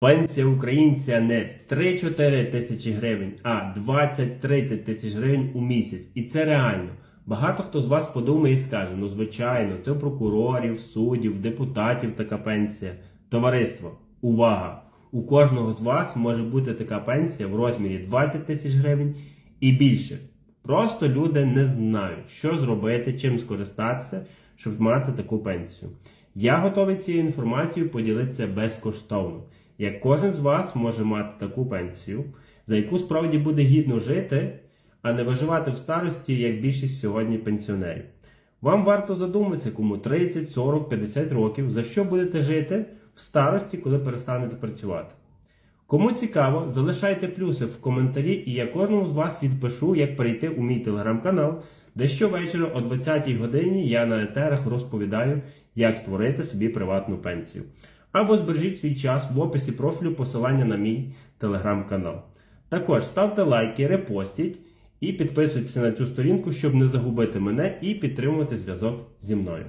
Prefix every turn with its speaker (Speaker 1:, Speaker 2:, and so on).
Speaker 1: Пенсія українця не 3-4 тисячі гривень, а 20-30 тисяч гривень у місяць. І це реально. Багато хто з вас подумає і скаже: ну звичайно, це у прокурорів, суддів, депутатів така пенсія. Товариство, увага! У кожного з вас може бути така пенсія в розмірі 20 тисяч гривень і більше. Просто люди не знають, що зробити, чим скористатися, щоб мати таку пенсію. Я готовий цією інформацією поділитися безкоштовно. Як кожен з вас може мати таку пенсію, за яку справді буде гідно жити, а не виживати в старості, як більшість сьогодні пенсіонерів. Вам варто задуматися, кому 30, 40, 50 років, за що будете жити в старості, коли перестанете працювати. Кому цікаво, залишайте плюси в коментарі, і я кожному з вас відпишу, як перейти у мій телеграм-канал, де щовечора о 20-й годині я на етерах розповідаю, як створити собі приватну пенсію. Або збережіть свій час в описі профілю посилання на мій телеграм-канал. Також ставте лайки, репостіть і підписуйтесь на цю сторінку, щоб не загубити мене і підтримувати зв'язок зі мною.